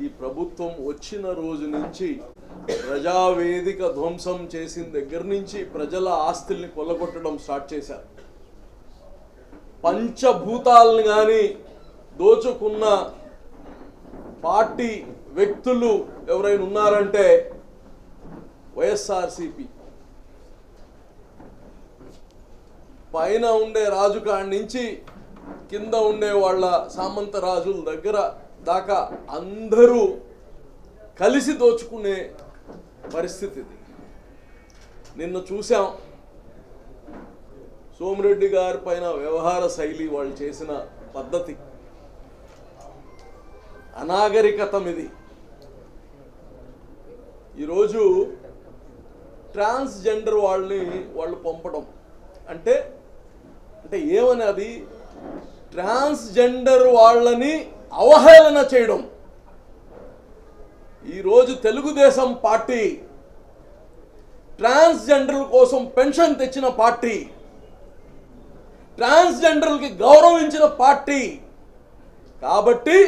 ఈ ప్రభుత్వం వచ్చిన రోజు నుంచి ప్రజావేదిక ధ్వంసం చేసిన దగ్గర నుంచి ప్రజల ఆస్తుల్ని కొల్లగొట్టడం స్టార్ట్ చేశారు. పంచభూతాలను కానీ దోచుకున్న పార్టీ వ్యక్తులు ఎవరైనా ఉన్నారంటే వైఎస్ఆర్సిపి. పైన ఉండే రాజు కాడి నుంచి కింద ఉండే వాళ్ళ సామంత రాజుల దగ్గర దాకా అందరూ కలిసి దోచుకునే పరిస్థితి ఇది. నిన్న చూసాం సోమిరెడ్డి గారి పైన వ్యవహార శైలి వాళ్ళు చేసిన పద్ధతి. అనాగరికతం ఇది. ఈరోజు ట్రాన్స్జెండర్ వాళ్ళని వాళ్ళు పంపడం అంటే అంటే ఏమని అది? ట్రాన్స్జెండర్ వాళ్ళని అవహేళన చేయడం. ఈరోజు తెలుగుదేశం పార్టీ ట్రాన్స్జెండర్ల కోసం పెన్షన్ తెచ్చిన పార్టీ ట్రాన్స్జెండర్లకి గౌరవించిన పార్టీ. కాబట్టి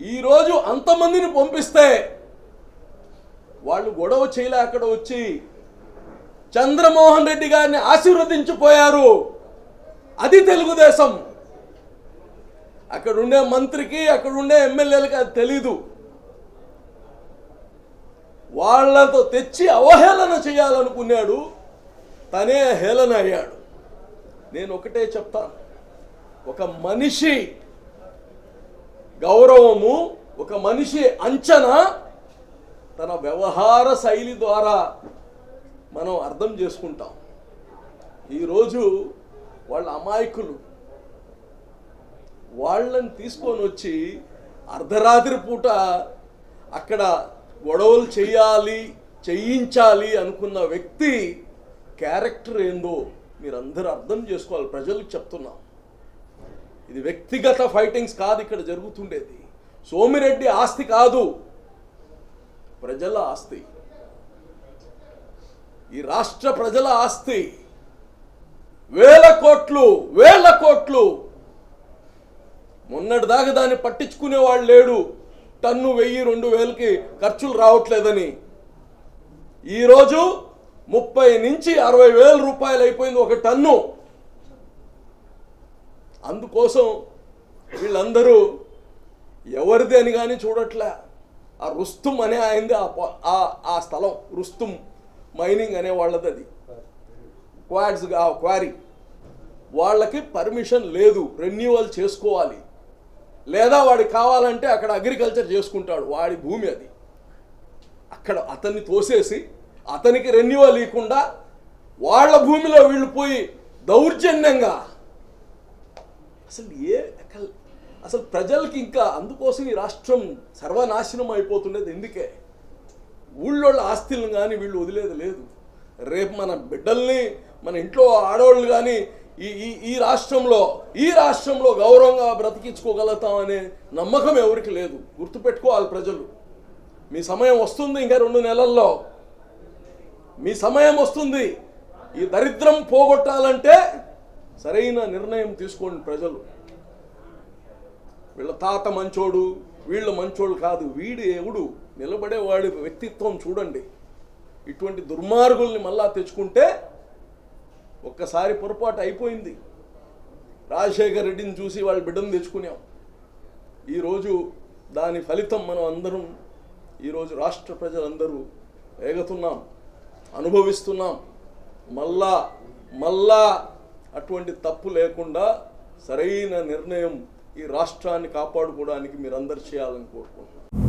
ఈరోజు అంతమందిని పంపిస్తే వాళ్ళు గొడవ చేయలే అక్కడ వచ్చి చంద్రమోహన్ రెడ్డి గారిని ఆశీర్వదించిపోయారు. అది తెలుగుదేశం. అక్కడ ఉండే మంత్రికి అక్కడ ఉండే ఎమ్మెల్యేలకి అది తెలీదు. వాళ్ళతో తెచ్చి అవహేళన చేయాలనుకున్నాడు తనే హేళన అయ్యాడు. నేను ఒకటే చెప్తాను. ఒక మనిషి గౌరవము ఒక మనిషి అంచనా తన వ్యవహార శైలి ద్వారా మనం అర్థం చేసుకుంటాం. ఈరోజు వాళ్ళ అమాయకులు వాళ్ళని తీసుకొని వచ్చి అర్ధరాత్రి పూట అక్కడ గొడవలు చేయాలి చేయించాలి అనుకున్న వ్యక్తి క్యారెక్టర్ ఏందో మీరందరూ అర్థం చేసుకోవాలి. ప్రజలకు చెప్తున్నాం. ఇది వ్యక్తిగత ఫైటింగ్స్ కాదు ఇక్కడ జరుగుతుండేది. సోమిరెడ్డి ఆస్తి కాదు. ప్రజల ఆస్తి. ఈ రాష్ట్ర ప్రజల ఆస్తి. వేల కోట్లు వేల కోట్లు మొన్నటి దాకా దాన్ని పట్టించుకునేవాడు లేడు. టన్ను వెయ్యి రెండు వేలకి ఖర్చులు రావట్లేదని. ఈరోజు ముప్పై నుంచి అరవై వేల రూపాయలు అయిపోయింది ఒక టన్ను. అందుకోసం వీళ్ళందరూ ఎవరిది అని కానీ చూడట్లే. ఆ రుస్తుం అనే ఆయనది ఆ ఆ- ఆ స్థలం రుస్తుం మైనింగ్ అనే వాళ్ళది అది. Quads quarry. వాళ్ళకి పర్మిషన్ లేదు. రెన్యువల్ చేసుకోవాలి. లేదా వాడికి కావాలంటే అక్కడ అగ్రికల్చర్ చేసుకుంటాడు వాడి భూమి అది. అక్కడ అతన్ని తోసేసి అతనికి రెన్యువల్ ఇవ్వకుండా వాళ్ళ భూమిలో వీళ్ళు పోయి దౌర్జన్యంగా అసలు ఏ అసలు ప్రజలకి ఇంకా అందుకోసం ఈ రాష్ట్రం సర్వనాశనం అయిపోతుండేది ఎందుకే? ఊళ్ళోళ్ళ ఆస్తులను కానీ వీళ్ళు వదిలేదు లేదు. రేపు మన బిడ్డల్ని మన ఇంట్లో ఆడవాళ్ళు కానీ ఈ ఈ ఈ రాష్ట్రంలో ఈ రాష్ట్రంలో గౌరవంగా బ్రతికించుకోగలుగుతామనే నమ్మకం ఎవరికి లేదు. గుర్తుపెట్టుకోవాలి ప్రజలు. మీ సమయం వస్తుంది ఇంకా రెండు నెలల్లో. మీ సమయం వస్తుంది. ఈ దరిద్రం పోగొట్టాలంటే సరైన నిర్ణయం తీసుకోండి ప్రజలు. వీళ్ళ తాత మంచోడు వీళ్ళ మంచోడు కాదు. వీడు ఎవడు? నిలబడే వాడి వ్యక్తిత్వం చూడండి. ఇటువంటి దుర్మార్గుల్ని మళ్ళా తెచ్చుకుంటే ఒక్కసారి పొరపాటు అయిపోయింది. రాజశేఖర్ రెడ్డిని చూసి వాళ్ళ బిడ్డను తెచ్చుకున్నాం. ఈరోజు దాని ఫలితం మనం అందరం ఈరోజు రాష్ట్ర ప్రజలందరూ వేగుతున్నాం అనుభవిస్తున్నాం. మళ్ళా మళ్ళా అటువంటి తప్పు లేకుండా సరైన నిర్ణయం ఈ రాష్ట్రాన్ని కాపాడుకోవడానికి మీరందరు చేయాలని కోరుకుంటున్నాను